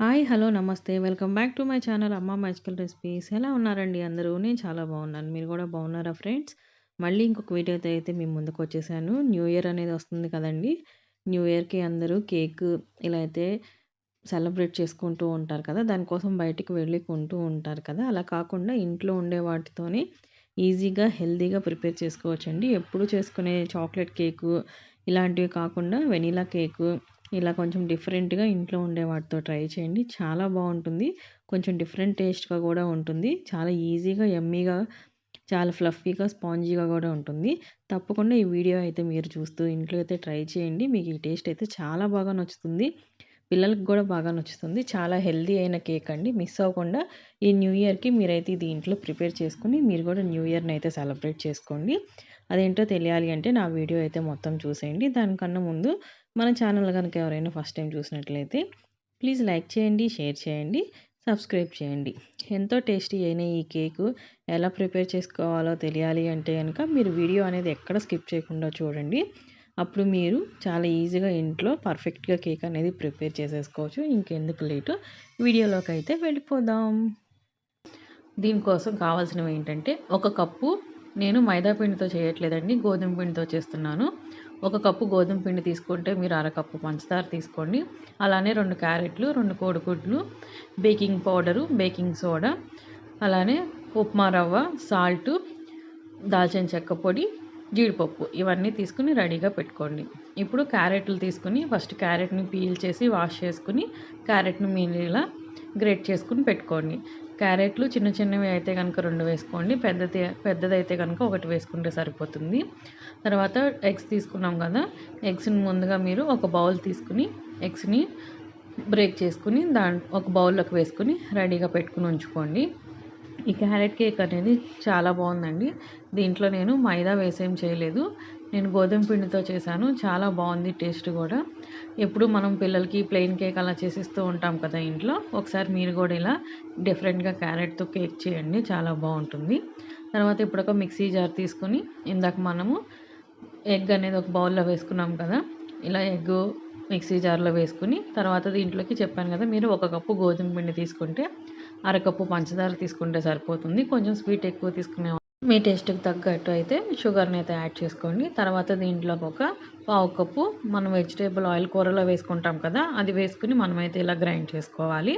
Hi hello నమస్తే. Welcome back to my channel Amma magical recipes. ఎలా ఉన్నారండి అందరూ? నేను చాలా బాగున్నాను. మీరు కూడా బాగున్నారా ఫ్రెండ్స్? మళ్ళీ ఇంకొక వీడియో అయితే మేము ముందుకు వచ్చేసాను. న్యూ ఇయర్ అనేది వస్తుంది కదండి. న్యూ ఇయర్కి అందరూ కేక్ ఇలా అయితే సెలబ్రేట్ చేసుకుంటూ ఉంటారు కదా. దానికోసం బయటికి వెళ్ళి కొంటూ ఉంటారు కదా. అలా కాకుండా ఇంట్లో ఉండే వాటితోనే ఈజీగా హెల్తీగా ప్రిపేర్ చేసుకోవచ్చండి. ఎప్పుడు చేసుకునే చాక్లెట్ కేకు ఇలాంటివి కాకుండా వెనీలా కేకు ఇలా కొంచెం డిఫరెంట్గా ఇంట్లో ఉండే వాటితో ట్రై చేయండి. చాలా బాగుంటుంది. కొంచెం డిఫరెంట్ టేస్ట్గా కూడా ఉంటుంది. చాలా ఈజీగా ఎమ్మీగా చాలా ఫ్లఫీగా స్పాంజీగా కూడా ఉంటుంది. తప్పకుండా ఈ వీడియో అయితే మీరు చూస్తూ ఇంట్లో అయితే ట్రై చేయండి. మీకు ఈ టేస్ట్ అయితే చాలా బాగా నచ్చుతుంది. పిల్లలకు కూడా బాగా నచ్చుతుంది. చాలా హెల్దీ అయిన కేక్ అండి. మిస్ అవ్వకుండా ఈ న్యూ ఇయర్కి మీరైతే ఇది ఇంట్లో ప్రిపేర్ చేసుకుని మీరు కూడా న్యూ ఇయర్ని అయితే సెలబ్రేట్ చేసుకోండి. అదేంటో తెలియాలి అంటే నా వీడియో అయితే మొత్తం చూసేయండి. దానికన్నా ముందు మన ఛానల్ కనుక ఎవరైనా ఫస్ట్ టైం చూసినట్లయితే ప్లీజ్ లైక్ చేయండి షేర్ చేయండి సబ్స్క్రైబ్ చేయండి. ఎంతో టేస్టీ అయిన ఈ కేకు ఎలా ప్రిపేర్ చేసుకోవాలో తెలియాలి అంటే కనుక మీరు వీడియో అనేది ఎక్కడ స్కిప్ చేయకుండా చూడండి. అప్పుడు మీరు చాలా ఈజీగా ఇంట్లో పర్ఫెక్ట్గా కేక్ అనేది ప్రిపేర్ చేసేసుకోవచ్చు. ఇంకెందుకు లేటు? వీడియోలోకి అయితే వెళ్ళిపోదాం. దీనికోసం కావాల్సినవి ఏంటంటే ఒక కప్పు నేను మైదా పిండితో చేయట్లేదండి గోధుమ పిండితో చేస్తున్నాను. ఒక కప్పు గోధుమ పిండి తీసుకుంటే మీరు అరకప్పు పంచదార తీసుకోండి. అలానే రెండు క్యారెట్లు రెండు కోడిగుడ్లు బేకింగ్ పౌడరు బేకింగ్ సోడా అలానే ఉప్మా రవ్వ సాల్టు దాల్చిన చెక్క పొడి జీడిపప్పు ఇవన్నీ తీసుకుని రెడీగా పెట్టుకోండి. ఇప్పుడు క్యారెట్లు తీసుకుని ఫస్ట్ క్యారెట్ని పీల్ చేసి వాష్ చేసుకుని క్యారెట్ని మీరు ఇలా గ్రేట్ చేసుకుని పెట్టుకోండి. క్యారెట్లు చిన్న చిన్నవి అయితే కనుక రెండు వేసుకోండి. పెద్దది పెద్దదైతే కనుక ఒకటి వేసుకుంటే సరిపోతుంది. తర్వాత ఎగ్స్ తీసుకున్నాం కదా ఎగ్స్ని ముందుగా మీరు ఒక బౌల్ తీసుకుని ఎగ్స్ని బ్రేక్ చేసుకుని దాని ఒక బౌల్లోకి వేసుకుని రెడీగా పెట్టుకుని ఉంచుకోండి. ఈ క్యారెట్ కేక్ అనేది చాలా బాగుందండి. దీంట్లో నేను మైదా వేసేం చేయలేదు. నేను గోధుమ పిండితో చేశాను. చాలా బాగుంది టేస్ట్ కూడా. ఎప్పుడు మనం పిల్లలకి ప్లెయిన్ కేక్ అలా చేసిస్తూ ఉంటాం కదా ఇంట్లో. ఒకసారి మీరు కూడా ఇలా డిఫరెంట్గా క్యారెట్తో కేక్ చేయండి. చాలా బాగుంటుంది. తర్వాత ఇప్పుడు ఒక మిక్సీ జార్ తీసుకొని ఇందాక మనము ఎగ్ అనేది ఒక బౌల్లో వేసుకున్నాం కదా. ఇలా ఎగ్ మిక్సీ జార్లో వేసుకుని తర్వాత దీంట్లోకి చెప్పాను కదా మీరు ఒక కప్పు గోధుమ పిండి తీసుకుంటే అరకప్పు పంచదార తీసుకుంటే సరిపోతుంది. కొంచెం స్వీట్ ఎక్కువ తీసుకునే మీ టేస్ట్కి తగ్గట్టు అయితే షుగర్ని అయితే యాడ్ చేసుకోండి. తర్వాత దీంట్లోకి ఒక పావు కప్పు మనం వెజిటేబుల్ ఆయిల్ కూరలో వేసుకుంటాం కదా అది వేసుకుని మనమైతే ఇలా గ్రైండ్ చేసుకోవాలి.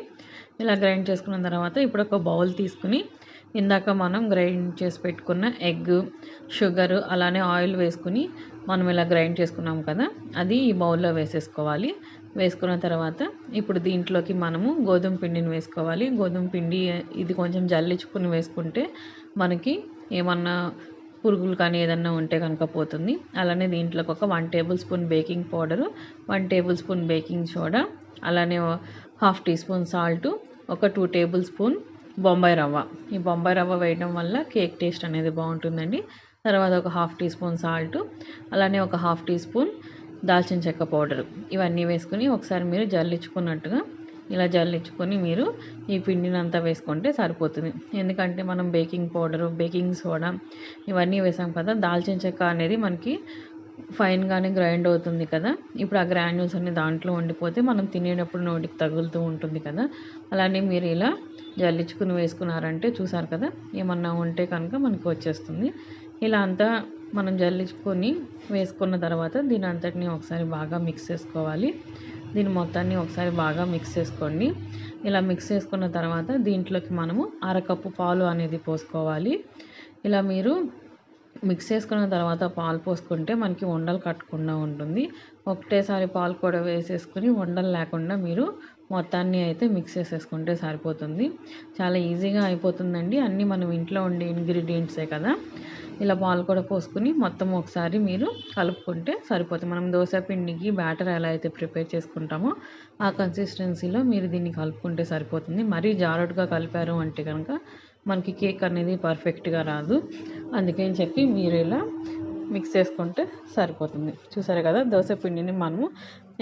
ఇలా గ్రైండ్ చేసుకున్న తర్వాత ఇప్పుడు ఒక బౌల్ తీసుకుని ఇందాక మనం గ్రైండ్ చేసి పెట్టుకున్న ఎగ్ షుగర్ అలానే ఆయిల్ వేసుకుని మనం ఇలా గ్రైండ్ చేసుకున్నాం కదా అది ఈ బౌల్లో వేసేసుకోవాలి. వేసుకున్న తర్వాత ఇప్పుడు దీంట్లోకి మనము గోధుమ పిండిని వేసుకోవాలి. గోధుమ పిండి ఇది కొంచెం జల్లించుకుని వేసుకుంటే మనకి ఏమన్నా పురుగులు కానీ ఏదన్నా ఉంటే కనుక పోతుంది. అలానే దీంట్లోకి ఒక one tablespoon baking powder one tablespoon baking soda అలానే హాఫ్ టీ స్పూన్ సాల్ట్ ఒక టూ టేబుల్ స్పూన్ బొంబాయి రవ్వ. ఈ బొంబాయి రవ్వ వేయడం వల్ల కేక్ టేస్ట్ అనేది బాగుంటుందండి. తర్వాత ఒక హాఫ్ టీ స్పూన్ సాల్ట్ అలానే ఒక హాఫ్ టీ స్పూన్ దాల్చిన చెక్క పౌడర్. ఇవన్నీ వేసుకుని ఒకసారి మీరు జల్లించుకున్నట్టుగా ఇలా జల్లించుకొని మీరు ఈ పిండిని అంతా వేసుకుంటే సరిపోతుంది. ఎందుకంటే మనం బేకింగ్ పౌడరు బేకింగ్ సోడా ఇవన్నీ వేసాం కదా దాల్చిన చెక్క అనేది మనకి ఫైన్గానే గ్రైండ్ అవుతుంది కదా. ఇప్పుడు ఆ గ్రాన్యూల్స్ అన్ని దాంట్లో ఉండిపోతే మనం తినేటప్పుడు నోటికి తగులుతూ ఉంటుంది కదా. అలానే మీరు ఇలా జల్లించుకుని వేసుకున్నారంటే చూసారు కదా ఏమన్నా ఉంటే కనుక మనకి వచ్చేస్తుంది. ఇలా అంతా మనం జల్లించుకొని వేసుకున్న తర్వాత దీని అంతటిని ఒకసారి బాగా మిక్స్ చేసుకోవాలి. దీని మొత్తాన్ని ఒకసారి బాగా మిక్స్ చేసుకోండి. ఇలా మిక్స్ చేసుకున్న తర్వాత దీంట్లోకి మనము అరకప్పు పాలు అనేది పోసుకోవాలి. ఇలా మీరు మిక్స్ చేసుకున్న తర్వాత పాలు పోసుకుంటే మనకి ఉండలు కట్టకుండా ఉంటుంది. ఒకటేసారి పాలు కూడా వేసేసుకుని ఉండలు లేకుండా మీరు మొత్తాన్ని అయితే మిక్స్ చేసేసుకుంటే సరిపోతుంది. చాలా ఈజీగా అయిపోతుందండి. అన్నీ మనం ఇంట్లో ఉండే ఇంగ్రీడియంట్సే కదా. ఇలా పాలు కూడా పోసుకుని మొత్తం ఒకసారి మీరు కలుపుకుంటే సరిపోతుంది. మనం దోశ పిండికి బ్యాటర్ ఎలా అయితే ప్రిపేర్ చేసుకుంటామో ఆ కన్సిస్టెన్సీలో మీరు దీన్ని కలుపుకుంటే సరిపోతుంది. మరీ జారుడుగా కలిపారు అంటే కనుక మనకి కేక్ అనేది పర్ఫెక్ట్గా రాదు. అందుకని చెప్పి మీరు ఇలా మిక్స్ చేసుకుంటే సరిపోతుంది. చూసారు కదా దోశ పిండిని మనము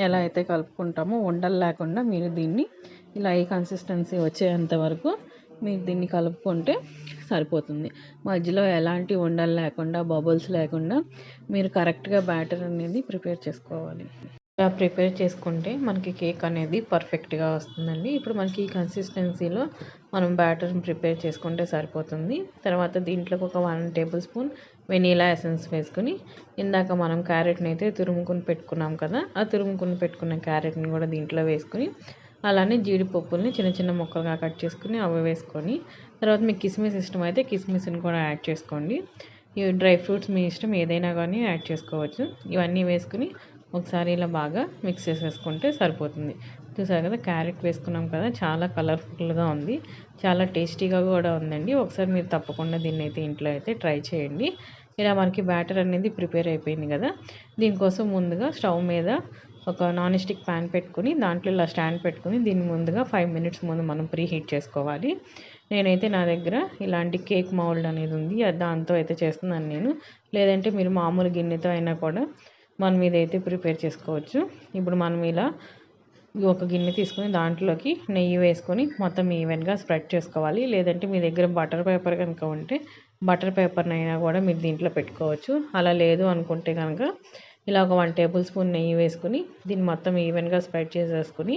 ఎలా అయితే కలుపుకుంటామో ఉండలు లేకుండా మీరు దీన్ని ఇలా ఈ కన్సిస్టెన్సీ వచ్చేంత వరకు మీరు దీన్ని కలుపుకుంటే సరిపోతుంది. మధ్యలో ఎలాంటి ఉండలు లేకుండా బబుల్స్ లేకుండా మీరు కరెక్ట్గా బ్యాటర్ అనేది ప్రిపేర్ చేసుకోవాలి. ఇలా ప్రిపేర్ చేసుకుంటే మనకి కేక్ అనేది పర్ఫెక్ట్గా వస్తుందండి. ఇప్పుడు మనకి ఈ కన్సిస్టెన్సీలో మనం బ్యాటర్ని ప్రిపేర్ చేసుకుంటే సరిపోతుంది. తర్వాత దీంట్లోకి ఒక one table spoon vanilla essence వేసుకుని ఇందాక మనం క్యారెట్ని అయితే తురుముకుని పెట్టుకున్నాం కదా ఆ తురుముకుని పెట్టుకున్న క్యారెట్ని కూడా దీంట్లో వేసుకుని అలానే జీడిపప్పుల్ని చిన్న చిన్న ముక్కలుగా కట్ చేసుకుని అవి వేసుకొని తర్వాత మీకు కిస్మిస్ ఇష్టం అయితే కిస్మిస్ని కూడా యాడ్ చేసుకోండి. ఈ డ్రై ఫ్రూట్స్ మీ ఇష్టం ఏదైనా కానీ యాడ్ చేసుకోవచ్చు. ఇవన్నీ వేసుకుని ఒకసారి ఇలా బాగా మిక్స్ చేసేసుకుంటే సరిపోతుంది. చూసారు కదా క్యారెట్ వేసుకున్నాం కదా చాలా కలర్ఫుల్గా ఉంది. చాలా టేస్టీగా కూడా ఉందండి. ఒకసారి మీరు తప్పకుండా దీన్ని అయితే ఇంట్లో అయితే ట్రై చేయండి. ఇలా మనకి బ్యాటర్ అనేది ప్రిపేర్ అయిపోయింది కదా దీనికోసం ముందుగా స్టవ్ మీద ఒక నాన్ స్టిక్ ప్యాన్ పెట్టుకుని దాంట్లో ఇలా స్టాండ్ పెట్టుకుని దీన్ని ముందుగా ఫైవ్ మినిట్స్ ముందు మనం ప్రీ హీట్ చేసుకోవాలి. నేనైతే నా దగ్గర ఇలాంటి కేక్ మౌల్డ్ అనేది ఉంది. దాంతో అయితే చేస్తున్నాను నేను. లేదంటే మీరు మామూలు గిన్నెతో అయినా కూడా మనం ఇదైతే ప్రిపేర్ చేసుకోవచ్చు. ఇప్పుడు మనం ఇలా ఒక గిన్నె తీసుకొని దాంట్లోకి నెయ్యి వేసుకొని మొత్తం ఈవెన్గా స్ప్రెడ్ చేసుకోవాలి. లేదంటే మీ దగ్గర బటర్ పేపర్ కనుక ఉంటే బటర్ పేపర్నైనా కూడా మీరు దీంట్లో పెట్టుకోవచ్చు. అలా లేదు అనుకుంటే కనుక ఇలా ఒక వన్ టేబుల్ స్పూన్ నెయ్యి వేసుకుని దీన్ని మొత్తం ఈవెన్గా స్ప్రెడ్ చేసేసుకుని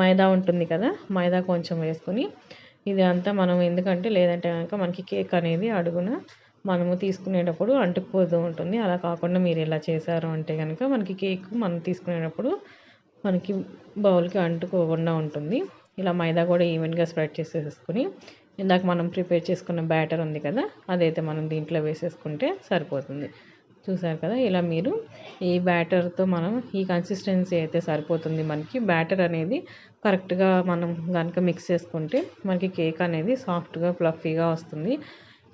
మైదా ఉంటుంది కదా మైదా కొంచెం వేసుకుని ఇది అంతా మనం ఎందుకంటే లేదంటే కనుక మనకి కేక్ అనేది అడుగున మనము తీసుకునేటప్పుడు అంటుకుపోతూ ఉంటుంది. అలా కాకుండా మీరు ఇలా చేశారు అంటే కనుక మనకి కేక్ మనం తీసుకునేటప్పుడు మనకి బౌల్కి అంటుకోకుండా ఉంటుంది. ఇలా మైదా కూడా ఈవెన్గా స్ప్రెడ్ చేసేసుకుని ఇందాక మనం ప్రిపేర్ చేసుకున్న బ్యాటర్ ఉంది కదా అదైతే మనం దీంట్లో వేసేసుకుంటే సరిపోతుంది. చూసారు కదా? ఇలా మీరు ఈ బ్యాటర్తో మనం ఈ కన్సిస్టెన్సీ అయితే సరిపోతుంది మనకి. బ్యాటర్ అనేది కరెక్ట్గా మనం కనుక మిక్స్ చేసుకుంటే మనకి కేక్ అనేది సాఫ్ట్గా ఫ్లఫీగా వస్తుంది.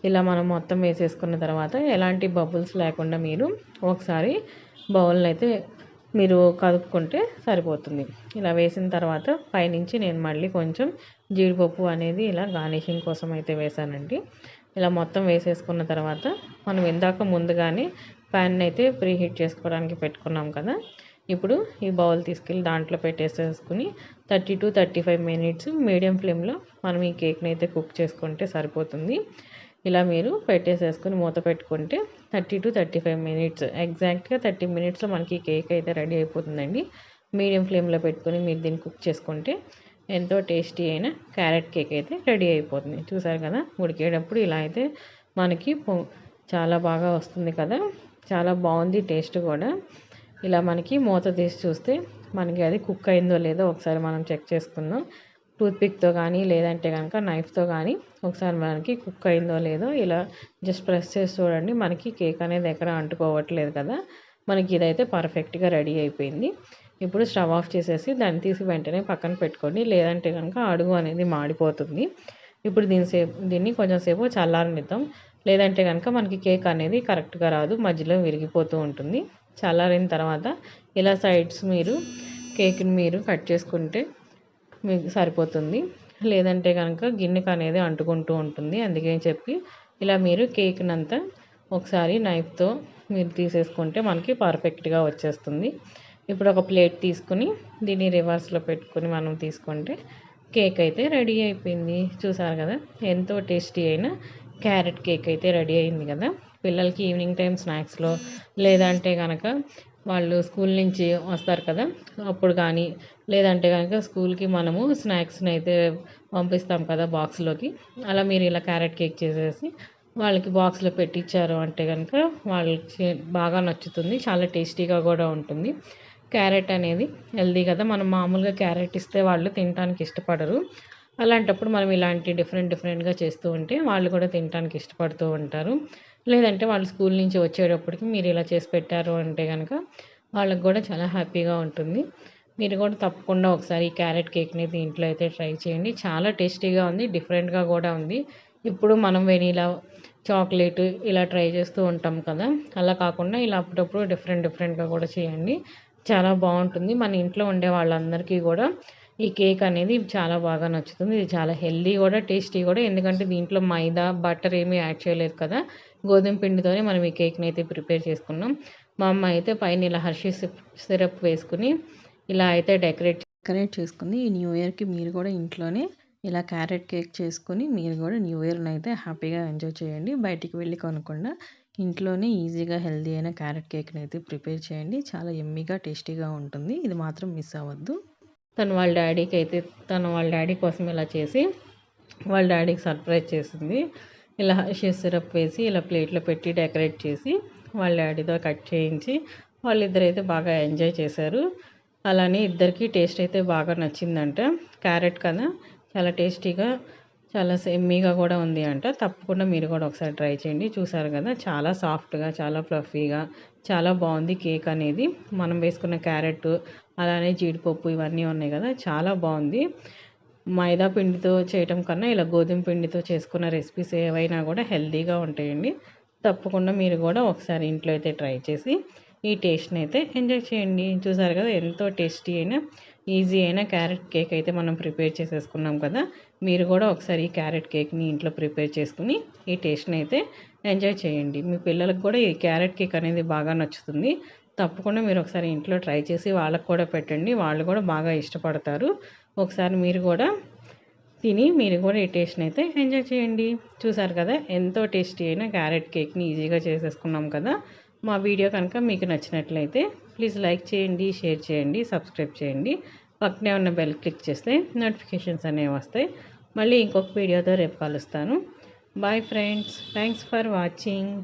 ఇలా మనం మొత్తం వేసేసుకున్న తర్వాత ఎలాంటి బబుల్స్ లేకుండా మీరు ఒకసారి బౌల్ని అయితే మీరు కలుపుకుంటే సరిపోతుంది. ఇలా వేసిన తర్వాత పైనుంచి నేను మళ్ళీ కొంచెం జీడిపప్పు అనేది ఇలా గార్నిషింగ్ కోసం అయితే వేసానండి ఇలా మొత్తం వేసేసుకున్న తర్వాత మనం ఇందాక ముందుగానే ప్యాన్ అయితే ప్రీ హీట్ చేసుకోవడానికి పెట్టుకున్నాం కదా. ఇప్పుడు ఈ బౌల్ తీసుకెళ్ళి దాంట్లో పెట్టేసేసుకుని thirty to thirty five minutes medium ఫ్లేమ్లో మనం ఈ కేక్ని అయితే కుక్ చేసుకుంటే సరిపోతుంది. ఇలా మీరు పెట్టేసేసుకుని మూత పెట్టుకుంటే thirty to thirty five minutes ఎగ్జాక్ట్గా థర్టీ మినిట్స్లో మనకి కేక్ అయితే రెడీ అయిపోతుందండి. మీడియం ఫ్లేమ్లో పెట్టుకొని మీరు దీన్ని కుక్ చేసుకుంటే ఎంతో టేస్టీ అయిన క్యారెట్ కేక్ అయితే రెడీ అయిపోతుంది. చూసారు కదా ఉడికేటప్పుడు ఇలా అయితే మనకి చాలా బాగా వస్తుంది కదా. చాలా బాగుంది టేస్ట్ కూడా. ఇలా మనకి మూత తీసి చూస్తే మనకి అది కుక్ అయిందో లేదో ఒకసారి మనం చెక్ చేసుకుందాం. టూత్పిక్తో కానీ లేదంటే కనుక నైఫ్తో కానీ ఒకసారి మనకి కుక్ అయిందో లేదో ఇలా జస్ట్ ప్రెస్ చేసి చూడండి. మనకి కేక్ అనేది ఎక్కడ అంటుకోవట్లేదు కదా. మనకి ఇదైతే పర్ఫెక్ట్గా రెడీ అయిపోయింది. ఇప్పుడు స్టవ్ ఆఫ్ చేసేసి దాన్ని తీసి వెంటనే పక్కన పెట్టుకోండి. లేదంటే కనుక అడుగు అనేది మాడిపోతుంది. ఇప్పుడు దీని సేపు దీన్ని కొంచెం సేపు చల్లారనిద్దాం. లేదంటే కనుక మనకి కేక్ అనేది కరెక్ట్గా రాదు మధ్యలో విరిగిపోతూ ఉంటుంది. చల్లారిన తర్వాత ఇలా సైడ్స్ మీరు కేక్ని మీరు కట్ చేసుకుంటే మీకు సరిపోతుంది. లేదంటే కనుక గిన్నెకు అనేది అంటుకుంటూ ఉంటుంది. అందుకని చెప్పి ఇలా మీరు కేక్నంతా ఒకసారి నైఫ్తో మీరు తీసేసుకుంటే మనకి పర్ఫెక్ట్గా వచ్చేస్తుంది. ఇప్పుడు ఒక ప్లేట్ తీసుకుని దీన్ని రివర్స్లో పెట్టుకొని మనం తీసుకుంటే కేక్ అయితే రెడీ అయిపోయింది. చూసారు కదా? ఎంతో టేస్టీ అయిన క్యారెట్ కేక్ అయితే రెడీ అయింది కదా. పిల్లలకి ఈవినింగ్ టైం స్నాక్స్లో లేదంటే కనుక వాళ్ళు స్కూల్ నుంచి వస్తారు కదా. అప్పుడు కానీ లేదంటే కనుక స్కూల్కి మనము స్నాక్స్ని అయితే పంపిస్తాం కదా బాక్స్లోకి. అలా మీరు ఇలా క్యారెట్ కేక్ చేసేసి వాళ్ళకి బాక్స్లో పెట్టించారు అంటే కనుక వాళ్ళకి బాగా నచ్చుతుంది. చాలా టేస్టీగా కూడా ఉంటుంది. క్యారెట్ అనేది హెల్దీ కదా. మనం మామూలుగా క్యారెట్ ఇస్తే వాళ్ళు తినడానికి ఇష్టపడరు. అలాంటప్పుడు మనం ఇలాంటి డిఫరెంట్ డిఫరెంట్గా చేస్తూ ఉంటే వాళ్ళు కూడా తినడానికి ఇష్టపడుతూ ఉంటారు. లేదంటే వాళ్ళు స్కూల్ నుంచి వచ్చేటప్పటికి మీరు ఇలా చేసి పెట్టారు అంటే కనుక వాళ్ళకి కూడా చాలా హ్యాపీగా ఉంటుంది. మీరు కూడా తప్పకుండా ఒకసారి ఈ క్యారెట్ కేక్ని ఇంట్లో అయితే ట్రై చేయండి. చాలా టేస్టీగా ఉంది డిఫరెంట్గా కూడా ఉంది. ఇప్పుడు మనం వెనీలా చాక్లెట్ ఇలా ట్రై చేస్తూ ఉంటాం కదా అలా కాకుండా ఇలా అప్పుడప్పుడు డిఫరెంట్ డిఫరెంట్గా కూడా చేయండి. చాలా బాగుంటుంది. మన ఇంట్లో ఉండే వాళ్ళందరికీ కూడా ఈ కేక్ అనేది చాలా బాగా నచ్చుతుంది. ఇది చాలా హెల్దీ కూడా టేస్టీ కూడా. ఎందుకంటే దీంట్లో మైదా బటర్ ఏమీ యాడ్ చేయలేదు కదా. గోధుమ పిండితోనే మనం ఈ కేక్ని అయితే ప్రిపేర్ చేసుకున్నాం. మా అమ్మ అయితే పైన ఇలా హర్షీ సిరప్ వేసుకుని ఇలా అయితే డెకరేట్ డెకరేట్ చేసుకుంది. ఈ న్యూ ఇయర్కి మీరు కూడా ఇంట్లోనే ఇలా క్యారెట్ కేక్ చేసుకొని మీరు కూడా న్యూ ఇయర్ని అయితే హ్యాపీగా ఎంజాయ్ చేయండి. బయటికి వెళ్ళి కొనకుండా ఇంట్లోనే ఈజీగా హెల్దీ అయిన క్యారెట్ కేక్ని అయితే ప్రిపేర్ చేయండి. చాలా ఎమ్మీగా టేస్టీగా ఉంటుంది. ఇది మాత్రం మిస్ అవ్వద్దు. తను వాళ్ళ డాడీకి అయితే తను వాళ్ళ డాడీ కోసం ఇలా చేసి వాళ్ళ డాడీకి సర్ప్రైజ్ చేసింది. ఇలా షుగర్ సిరప్ వేసి ఇలా ప్లేట్లో పెట్టి డెకరేట్ చేసి వాళ్ళ డాడీతో కట్ చేయించి వాళ్ళిద్దరు అయితే బాగా ఎంజాయ్ చేశారు. అలానే ఇద్దరికి టేస్ట్ అయితే బాగా నచ్చిందంట. క్యారెట్ కదా చాలా టేస్టీగా చాలా సెమ్మీగా కూడా ఉంది అంట. తప్పకుండా మీరు కూడా ఒకసారి ట్రై చేయండి. చూసారు కదా చాలా సాఫ్ట్గా చాలా ఫ్లఫీగా చాలా బాగుంది కేక్ అనేది. మనం వేసుకున్న క్యారెట్ అలానే జీడిపప్పు ఇవన్నీ ఉన్నాయి కదా చాలా బాగుంది. మైదా పిండితో చేయటం కన్నా ఇలా గోధుమ పిండితో చేసుకున్న రెసిపీస్ ఏవైనా కూడా హెల్తీగా ఉంటాయండి. తప్పకుండా మీరు కూడా ఒకసారి ఇంట్లో అయితే ట్రై చేసి ఈ టేస్ట్ని అయితే ఎంజాయ్ చేయండి. చూసారు కదా ఎంతో టేస్టీ అయినా ఈజీ అయినా క్యారెట్ కేక్ అయితే మనం ప్రిపేర్ చేసేసుకున్నాం కదా మీరు కూడా ఒకసారి ఈ క్యారెట్ కేక్ని ఇంట్లో ప్రిపేర్ చేసుకుని ఈ టేస్ట్ని అయితే ఎంజాయ్ చేయండి. మీ పిల్లలకు కూడా ఈ క్యారెట్ కేక్ అనేది బాగా నచ్చుతుంది. తప్పకుండా మీరు ఒకసారి ఇంట్లో ట్రై చేసి వాళ్ళకు కూడా పెట్టండి. వాళ్ళు కూడా బాగా ఇష్టపడతారు. ఒకసారి మీరు కూడా తిని మీరు కూడా ఈ టేస్ట్ని అయితే ఎంజాయ్ చేయండి. చూసారు కదా ఎంతో టేస్టీ అయిన క్యారెట్ కేక్ని ఈజీగా చేసేసుకున్నాం కదా. మా వీడియో కనుక మీకు నచ్చినట్లయితే ప్లీజ్ లైక్ చేయండి షేర్ చేయండి సబ్స్క్రైబ్ చేయండి. పక్కనే ఉన్న బెల్ క్లిక్ చేస్తే నోటిఫికేషన్స్ అనేవి వస్తాయి. మళ్ళీ ఇంకొక వీడియోతో రేపు కలుస్తాను. Bye friends thanks for watching.